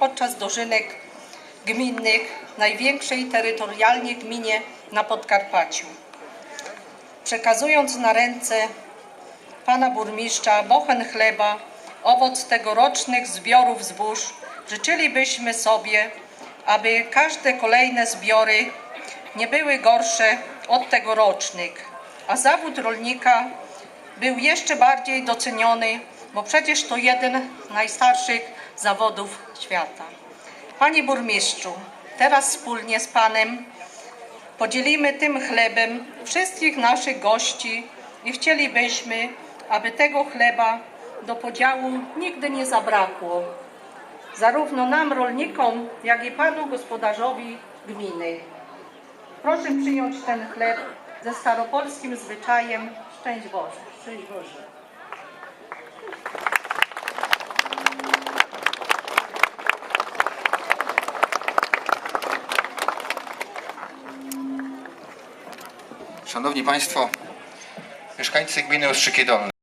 podczas dożynek gminnych, największej terytorialnie gminie na Podkarpaciu. Przekazując na ręce pana burmistrza bochen chleba, owoc tegorocznych zbiorów zbóż, życzylibyśmy sobie, aby każde kolejne zbiory nie były gorsze od tegorocznych, a zawód rolnika był jeszcze bardziej doceniony, bo przecież to jeden z najstarszych zawodów świata. Panie burmistrzu, teraz wspólnie z panem podzielimy tym chlebem wszystkich naszych gości i chcielibyśmy, aby tego chleba do podziału nigdy nie zabrakło. Zarówno nam, rolnikom, jak i panu gospodarzowi gminy. Proszę przyjąć ten chleb ze staropolskim zwyczajem. Szczęść Boże. Szczęść Boże. Szanowni Państwo, mieszkańcy gminy Ostrzyki Dolne.